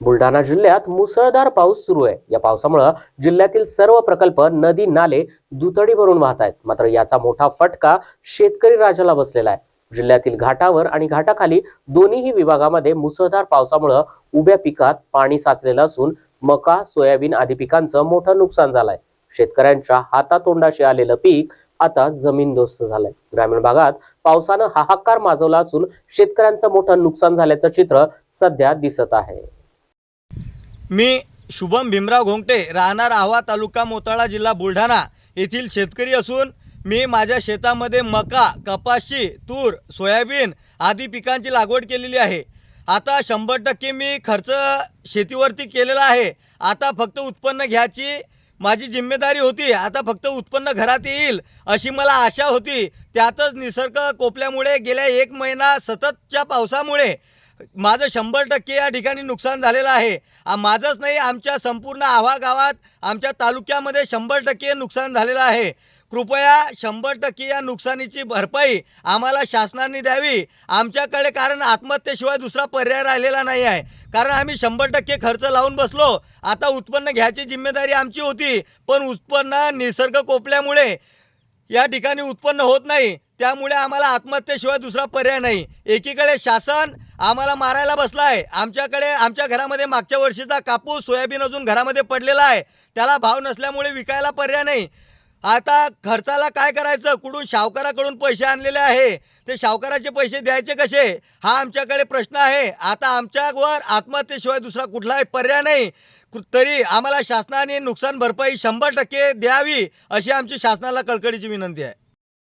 बुलढाणा जिल्ह्यात मुसळधार पाऊस सुरू आहे. या पावसामुळे जिल्ह्यातील सर्व प्रकल्प नदी नाले दुतडी भरून वाहत आहेत. मात्र याचा मोठा फटका शेतकरी राजाला बसलेला आहे. जिल्ह्यातील घाटावर आणि घाटाखाली दोन्हीही विभागामध्ये मुसळधार पावसामुळे उभ्या पिकात पाणी साचलेलं असून मका सोयाबीन आदी पिकांचं मोठं नुकसान झालंय. शेतकऱ्यांच्या हातातोंडाशी आलेलं पीक आता जमीनदोस्त झालंय. ग्रामीण भागात पावसानं हाहाकार माजवला असून शेतकऱ्यांचं मोठं नुकसान झाल्याचं चित्र सध्या दिसत आहे. मी शुभम भीमराव घोंगटे राहणार आवा तालुका मोताळा जिल्हा बुलढाणा येथील शेतकरी असून मी माझ्या शेतामध्ये मका कपाशी तूर सोयाबीन आदी पिकांची लागवड केलेली आहे. आता शंभर टक्के मी खर्च शेतीवरती केलेला आहे. आता फक्त उत्पन्न घ्यायची माझी जिम्मेदारी होती. आता फक्त उत्पन्न घरात येईल अशी मला आशा होती. त्यातच निसर्ग कोपल्यामुळे गेल्या एक महिना सततच्या पावसामुळे माझं शंभर टक्के या ठिकाणी नुकसान झालेलं आहे. माझंच नाही आमच्या संपूर्ण आवागावात आमच्या तालुक्यामध्ये शंभर टक्के नुकसान झालेलं आहे. कृपया शंभर टक्के या नुकसानीची भरपाई आम्हाला शासनाने द्यावी. आमच्याकडे कारण आत्महत्येशिवाय दुसरा पर्याय राहिलेला नाही आहे. कारण आम्ही शंभर टक्के खर्च लावून बसलो. आता उत्पन्न घ्यायची जिम्मेदारी आमची होती. पण उत्पन्न निसर्ग कोपल्यामुळे या ठिकाणी उत्पन्न होत नाही. त्यामुळे आम्हाला आत्महत्येशिवाय दुसरा पर्याय नाही. एकीकडे शासन आम्हाला मारायला बसला आहे आमच्याकडे आमच्या घरामध्ये मागच्या वर्षीचा कापूस सोयाबीन अजून घरामध्ये पडलेला आहे. त्याला भाव नसल्यामुळे विकायला पर्याय नाही. आता खर्चाला काय करायचं? कुठून सावकाराकडून पैसे आणलेले आहे? ते सावकाराचे पैसे द्यायचे कसे? हा आमच्याकडे प्रश्न आहे. आता आमच्यावर आत्महत्येशिवाय दुसरा कुठलाही पर्याय नाही. तरी आम्हाला शासनाने नुकसान भरपाई शंभर टक्के द्यावी अशी आमची शासनाला कळकळीची विनंती आहे.